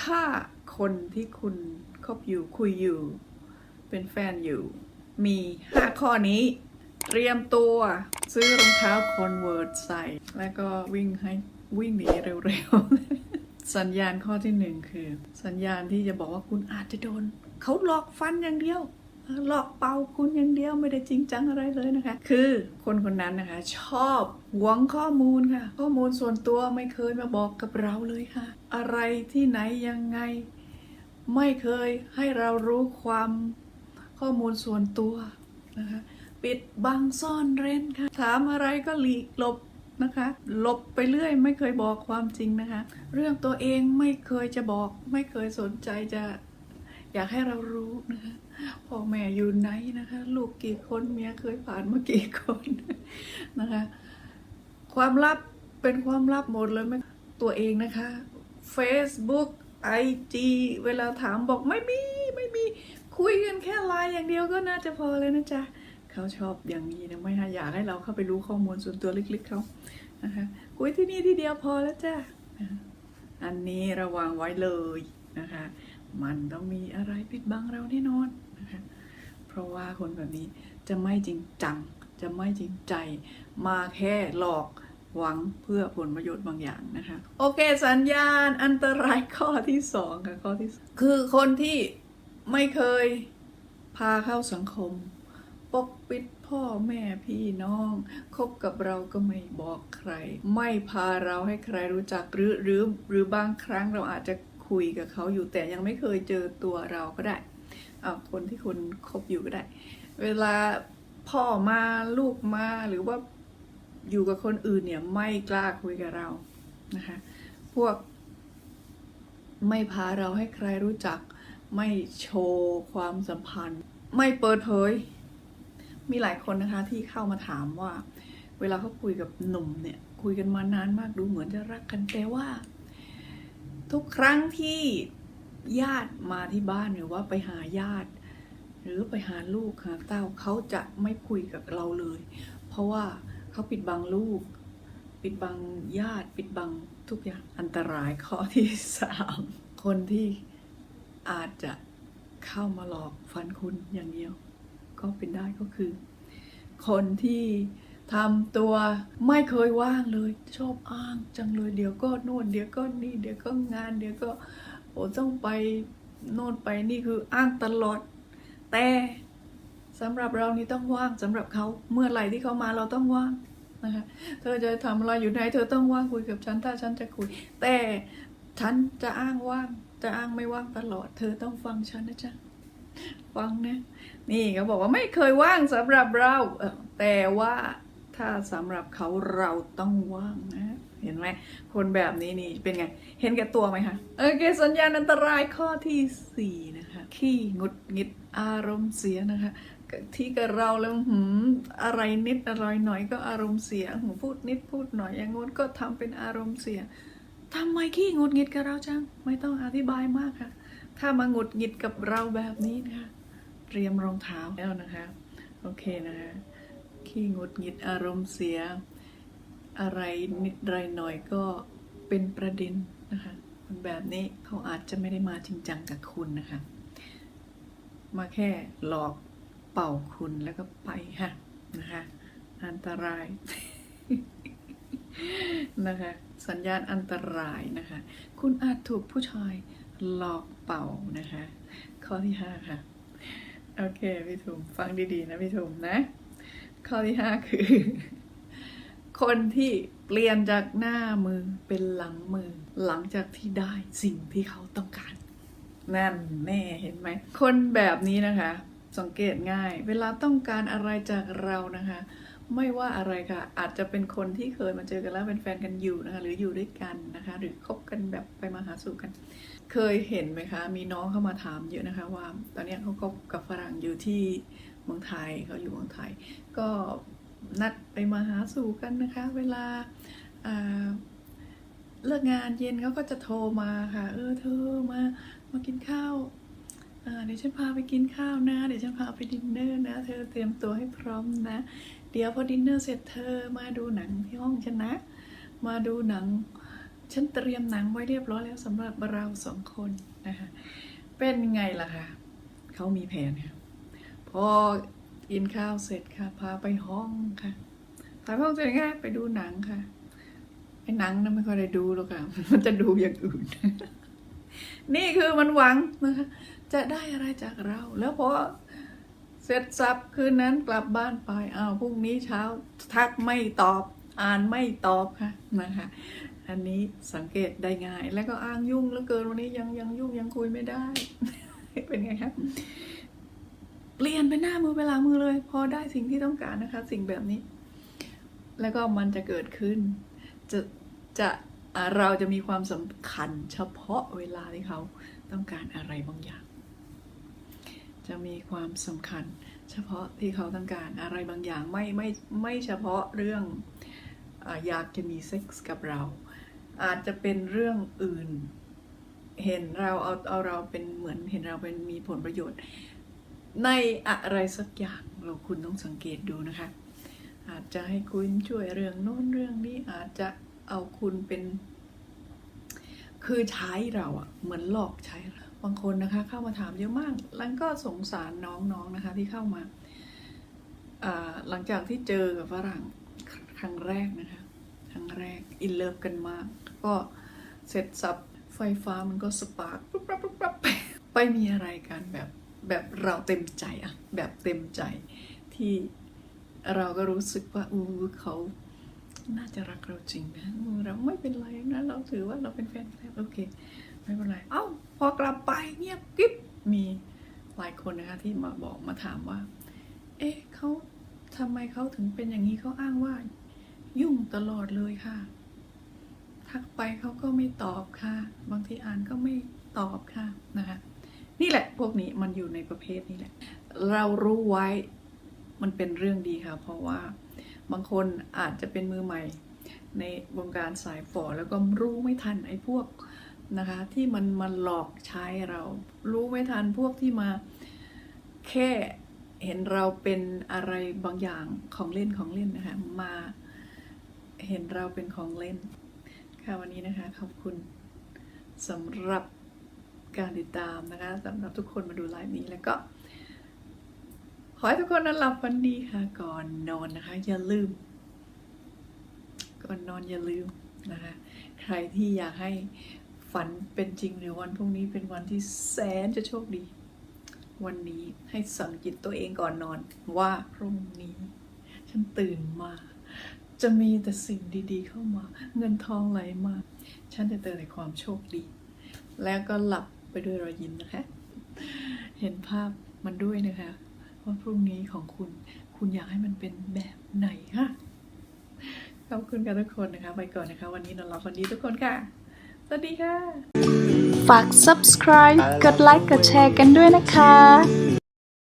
ถ้าคนที่คุณคบอยู่คุยอยู่ เป็นแฟนอยู่ มี 5 ข้อนี้ เตรียมตัวซื้อรองเท้าคอนเวิร์ใส่ แล้วก็วิ่งให้วิ่งหนีเร็วๆ สัญญาณข้อที่หนึ่งคือ สัญญาณที่จะบอกว่าคุณอาจจะโดน เขาหลอกฟันอย่างเดียว หลอกเป่าคุณอย่างเดียวไม่ได้จริงจังอะไรเลยนะคะ คือคนคนนั้นนะคะ ชอบหวงข้อมูลค่ะ ข้อมูลส่วนตัวไม่เคยมาบอกกับเราเลยค่ะ อะไรที่ไหนยังไง ไม่เคยให้เรารู้ความข้อมูลส่วนตัวนะคะปิดบังซ่อนเร้นค่ะ ถามอะไรก็หลีกหลบนะคะหลบไปเรื่อยไม่เคยบอกความจริงนะคะ เรื่องตัวเองไม่เคยจะบอก ไม่เคยสนใจจะ อยากให้เรารู้นะคะพ่อแม่อยู่ไหนนะคะ ลูกกี่คนเมียเคยผ่านมากี่คนนะคะ ความลับเป็นความลับหมดเลยไม่ตัวเองนะคะ Facebook IG เวลาถามบอกไม่มีไม่มี คุยกันแค่ไลน์อย่างเดียวก็น่าจะพอเลยนะจ๊ะเขาชอบอย่างนี้นะไม่ฮะอยากให้เราเข้าไปรู้ข้อมูลส่วนตัวลึกๆเขานะคะคุยที่นี่ที่เดียวพอแล้วจ้ะอันนี้ระวังไว้เลยนะคะ มันต้องมีอะไรปิดบังเราแน่นอนนะคะเพราะว่าคนแบบนี้จะไม่จริงจัง จะไม่จริงใจ มาแค่หลอก หวังเพื่อผลประโยชน์บางอย่างนะคะ โอเคสัญญาณอันตรายข้อที่สองค่ะข้อที่สองคือคนที่ไม่เคยพาเข้าสังคม ปกปิดพ่อแม่พี่น้อง คบกับเราก็ไม่บอกใคร ไม่พาเราให้ใครรู้จักหรือหรือหรือบางครั้งเราอาจจะคุยกับเขาอยู่แต่ยังไม่เคยเจอตัวเราก็ได้อ่าคนที่คุณคบอยู่ก็ได้ เวลาพ่อมาลูกมาหรือว่า อยู่กับคนอื่นเนี่ยไม่กล้าคุยกับเรานะคะ พวกไม่พาเราให้ใครรู้จัก ไม่โชว์ความสัมพันธ์ ไม่เปิดเผย มีหลายคนนะคะที่เข้ามาถามว่า เวลาเขาคุยกับหนุ่มเนี่ยคุยกันมานานมากดูเหมือนจะรักกันแต่ว่า ทุกครั้งที่ญาติมาที่บ้านหรือว่าไปหาญาติ หรือไปหาลูกหาเต้าเขาจะไม่คุยกับเราเลย เพราะว่า เขาปิดบังลูก ปิดบังญาติ ปิดบังทุกอย่างอันตรายข้อที่สามคนที่อาจจะเข้ามาหลอกฟันคุณอย่างเดียว ก็เป็นได้ก็คือ คนที่ทำตัวไม่เคยว่างเลย ชอบอ้างจังเลยเดี๋ยวก็โน่นเดี๋ยวก็นี่เดี๋ยวก็งาน เดี๋ยวก็โอ้ต้องไปโน่นไปนี่คืออ้างตลอด แต่ สำหรับเรานี่ต้องว่างสำหรับเขาเมื่อไหร่ที่เขามาเราต้องว่างนะคะเธอจะทำอะไรอยู่ไหนเธอต้องว่างคุยกับฉันถ้าฉันจะคุย แต่ฉันจะอ้างว่างจะอ้างไม่ว่างตลอด เธอต้องฟังฉันนะจ๊ะฟังนะนี่เขาบอกว่าไม่เคยว่างสำหรับเราแต่ว่าถ้าสำหรับเขาเราต้องว่างนะ เห็นไหมคนแบบนี้นี่เป็นไง เห็นแก่ตัวไหมคะโอเคสัญญาณอันตรายข้อที่สี่นะคะ ขี้งุดงิดอารมณ์เสียนะคะ ที่กับเราแล้วหืมอะไรนิดอะไรหน่อยก็อารมณ์เสียหืมพูดนิดพูดหน่อยอย่างงู้นก็ทำเป็นอารมณ์เสียทำไมขี้งุดหงิดกับเราจัง ไม่ต้องอธิบายมากค่ะ ถ้ามาหงุดหงิดกับเราแบบนี้นะคะเตรียมรองเท้าแล้วนะคะโอเคนะคะขี้งุดหงิดอารมณ์เสีย อะไรนิดไรหน่อยก็เป็นประเด็นนะคะแบบนี้เขาอาจจะไม่ได้มาจริงจังกับคุณนะคะ มาแค่หลอก เป่าคุณแล้วก็ไปค่ะนะคะ อันตรายนะคะ สัญญาณอันตรายนะคะ คุณอาจถูกผู้ชายหลอกเป่านะคะ ข้อที่ห้าค่ะ โอเคพี่ถุมฟังดีๆนะพี่ถุมนะ ข้อที่ห้าคือ คนที่เปลี่ยนจากหน้ามือเป็นหลังมือ หลังจากที่ได้สิ่งที่เขาต้องการ นั่นแน่เห็นไหม คนแบบนี้นะคะ สังเกตง่าย เวลาต้องการอะไรจากเรานะคะ ไม่ว่าอะไรค่ะ อาจจะเป็นคนที่เคยมาเจอกันแล้วเป็นแฟนกันอยู่นะคะ หรืออยู่ด้วยกันนะคะ หรือคบกันแบบไปมาหาสู่กัน เคยเห็นไหมคะ มีน้องเข้ามาถามเยอะนะคะ ว่า ตอนนี้เขาคบกับฝรั่งอยู่ที่เมืองไทยเขาอยู่เมืองไทย ก็นัดไปมาหาสู่กันนะคะ เวลาเลิกงานเย็นเขาก็จะโทรมาค่ะ เออเธอมามากินข้าว เดี๋ยวฉันพาไปกินข้าวนะ เดี๋ยวฉันพาไปดินเนอร์นะ เธอเตรียมตัวให้พร้อมนะ เดี๋ยวพอดินเนอร์เสร็จเธอมาดูหนังที่ห้องฉันนะ มาดูหนัง ฉันเตรียมหนังไว้เรียบร้อยแล้วสำหรับเราสองคนนะคะ เป็นไงล่ะคะเขามีแผนค่ะพอกินข้าวเสร็จค่ะ พาไปห้องค่ะพาไปห้องเสร็จง่ายไปดูหนังค่ะไอ้หนังนะไม่ค่อยได้ดูหรอกค่ะ มันจะดูอย่างอื่น นี่คือมันหวังนะคะ จะได้อะไรจากเรา แล้วพอเสร็จสับคืนนั้นกลับบ้านไปอ้าวพรุ่งนี้เช้าทักไม่ตอบ อ่านไม่ตอบค่ะนะคะ อันนี้สังเกตได้ง่าย แล้วก็อ้างยุ่งเหลือเกินวันนี้ยังยังยุ่งยังคุยไม่ได้ เป็นไงครับเปลี่ยนไปหน้ามือเวลามือเลย พอได้สิ่งที่ต้องการนะคะ สิ่งแบบนี้ แล้วก็มันจะเกิดขึ้น จะจะเราจะมีความสำคัญเฉพาะเวลาที่เขาต้องการอะไรบางอย่าง จะมีความสำคัญ เฉพาะที่เขาต้องการอะไรบางอย่างไม่ไม่ไม่เฉพาะเรื่องอาอยากจะมีเซ็กส์กับเรา อาจจะเป็นเรื่องอื่น เห็นเราเอาเอาเราเป็นเหมือนเห็นเราเป็นมีผลประโยชน์ ในอะไรสักอย่างเราคุณต้องสังเกตดูนะคะ อาจจะให้คุณช่วยเรื่องโน้นเรื่องนี้อาจจะเอาคุณเป็น คือใช้เราอะเหมือนหลอกใช้เรา บางคนนะคะเข้ามาถามเยอะมากแล้วก็สงสารน้องๆนะคะที่เข้ามาหลังจากที่เจอกับฝรั่งครั้งแรกนะคะครั้งแรกอินเลิฟกันมาก ก็เสร็จสับไฟฟ้ามันก็สปาร์กปุ๊บปั๊บปุ๊บปั๊บไปมีอะไรกันแบบแบบเราเต็มใจอะแบบเต็มใจที่เราก็รู้สึกว่าอู้เขาน่าจะรักเราจริงนะเราไม่เป็นไรนะเราถือว่าเราเป็นแฟนกันแล้วโอเค ไม่เป็นไร เอ้า พอกลับไปเงียบกิ๊บมีหลายคนนะคะที่มาบอกมาถามว่า เอ๊ะเขาทำไมเขาถึงเป็นอย่างนี้เขาอ้างว่า ยุ่งตลอดเลยค่ะ ทักไปเขาก็ไม่ตอบค่ะ บางทีอ่านก็ไม่ตอบค่ะนะคะนี่แหละพวกนี้มันอยู่ในประเภทนี้แหละ เรารู้ไว้มันเป็นเรื่องดีค่ะ เพราะว่าบางคนอาจจะเป็นมือใหม่ในวงการสายฝอแล้วก็รู้ไม่ทันไอ้พวก นะคะที่มันมาหลอกใช้เรา รู้ไม่ทันพวกที่มาแค่เห็นเราเป็นอะไรบางอย่างของเล่นของเล่นนะคะมาเห็นเราเป็นของเล่น ค่ะวันนี้นะคะขอบคุณสำหรับการติดตามนะคะสำหรับทุกคนมาดูไลฟ์นี้แล้วก็ขอให้ทุกคนนอนหลับฝันดีค่ะก่อนนอนนะคะ อย่าลืม ก่อนนอนอย่าลืมนะคะ ใครที่อยากให้ ฝันเป็นจริงหรือวันพรุ่งนี้เป็นวันที่แสนจะโชคดี วันนี้ให้สั่งจิตตัวเองก่อนนอน ว่าพรุ่งนี้ ฉันตื่นมา จะมีแต่สิ่งดีๆเข้ามา เงินทองไหลมา ฉันจะเจอแต่ความโชคดี แล้วก็หลับไปด้วยรอยยิ้มนะคะ เห็นภาพมันด้วยนะคะว่าพรุ่งนี้ของคุณ คุณอยากให้มันเป็นแบบไหนคะขอบคุณค่ะทุกคนนะคะ ไปก่อนนะคะ วันนี้นอนหลับฝันดีทุกคนค่ะ วัสดีค่ะ ฝาก subscribe กดไลค์กดแชร์กันด้วยนะคะ